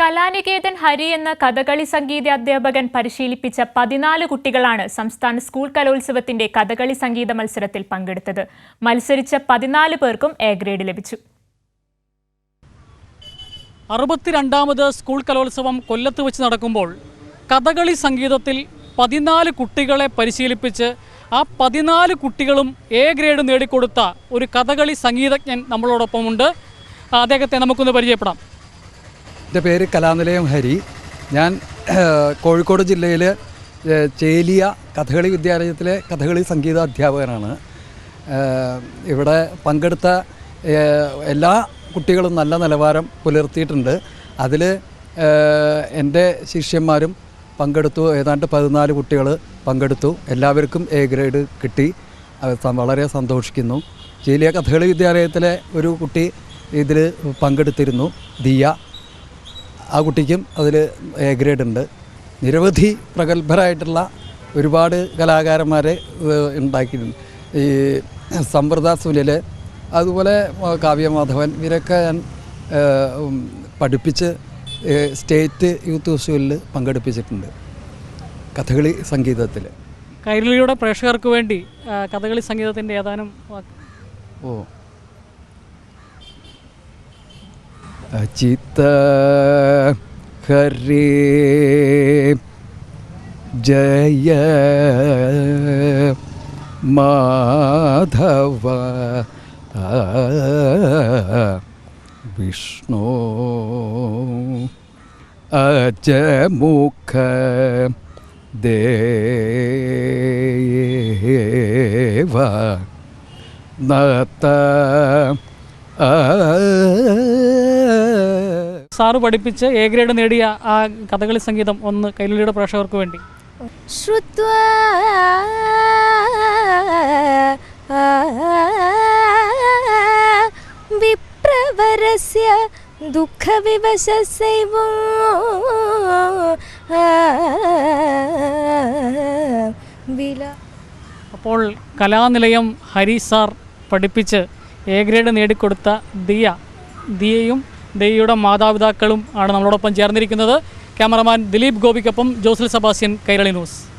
കലാനികേതൻ ഹരി എന്ന കഥകളി സംഗീത അധ്യാപകൻ പരിശീലിപ്പിച്ച പതിനാല് കുട്ടികളാണ് സംസ്ഥാന സ്കൂൾ കലോത്സവത്തിന്റെ കഥകളി സംഗീത മത്സരത്തിൽ പങ്കെടുത്തത്. മത്സരിച്ച പതിനാല് പേർക്കും എ ഗ്രേഡ് ലഭിച്ചു. അറുപത്തിരണ്ടാമത് സ്കൂൾ കലോത്സവം കൊല്ലത്ത് വെച്ച് നടക്കുമ്പോൾ കഥകളി സംഗീതത്തിൽ പതിനാല് കുട്ടികളെ പരിശീലിപ്പിച്ച് ആ പതിനാല് കുട്ടികളും എ ഗ്രേഡ് നേടിക്കൊടുത്ത ഒരു കഥകളി സംഗീതജ്ഞൻ നമ്മളോടൊപ്പമുണ്ട്. അദ്ദേഹത്തെ നമുക്കൊന്ന് പരിചയപ്പെടാം. എന്റെ പേര് കലാനിലയം ഹരി. ഞാൻ കോഴിക്കോട് ജില്ലയിൽ ചേലിയ കഥകളി വിദ്യാലയത്തിലെ കഥകളി സംഗീത അധ്യാപകനാണ്. ഇവിടെ പങ്കെടുത്ത എല്ലാ കുട്ടികളും നല്ല നിലവാരം പുലർത്തിയിട്ടുണ്ട്. അതിൽ എന്റെ ശിഷ്യന്മാരും പങ്കെടുത്തു. ഏതാണ്ട് പതിനാല് കുട്ടികൾ പങ്കെടുത്തു. എല്ലാവർക്കും എ ഗ്രേഡ് കിട്ടി. വളരെ സന്തോഷിക്കുന്നു. ചേലിയ കഥകളി വിദ്യാലയത്തിലെ ഒരു കുട്ടി ഇതിൽ പങ്കെടുത്തിരുന്നു. ദിയ. ആ കുട്ടിക്കും അതിൽ എ ഗ്രേഡ് ഉണ്ട്. നിരവധി പ്രഗത്ഭരായിട്ടുള്ള ഒരുപാട് കലാകാരന്മാരെ ഉണ്ടാക്കിയിട്ടുണ്ട്. ഈ സമ്പ്രദ സുനിൽ അതുപോലെ കാവ്യ കാവ്യമാധവൻ ഇവരൊക്കെ ഞാൻ പഠിപ്പിച്ച് സ്റ്റേറ്റ് യൂത്ത് ഫെസ്റ്റിവലിൽ പങ്കെടുപ്പിച്ചിട്ടുണ്ട് കഥകളി സംഗീതത്തിൽ കൈരളിയുടെ പ്രേക്ഷകർക്ക് വേണ്ടി കഥകളി സംഗീതത്തിന്റെ ഏതാനും ഓ അചിത ഹരേ ജയ മാധവ വിഷ്ണു അജമുഖ ദേവ നത്ത സാറ് പഠിപ്പിച്ച് എ ഗ്രേഡ് നേടിയ ആ കഥകളി സംഗീതം ഒന്ന് കൈലൊലിയുടെ പ്രേക്ഷകർക്ക് വേണ്ടി. വിപ്രവരസ്യ ദുഃഖവിവശസൈവോ അപ്പോൾ കലാനിലയം ഹരി സാർ പഠിപ്പിച്ച് എ ഗ്രേഡ് നേടിക്കൊടുത്ത ദിയ ദിയയും ദിയയുടെ മാതാപിതാക്കളും ആണ് നമ്മളോടൊപ്പം ചേർന്നിരിക്കുന്നത്. ക്യാമറമാൻ ദിലീപ് ഗോപിക്കൊപ്പം ജോസൽ സബാസ്യൻ കൈരളി ന്യൂസ്.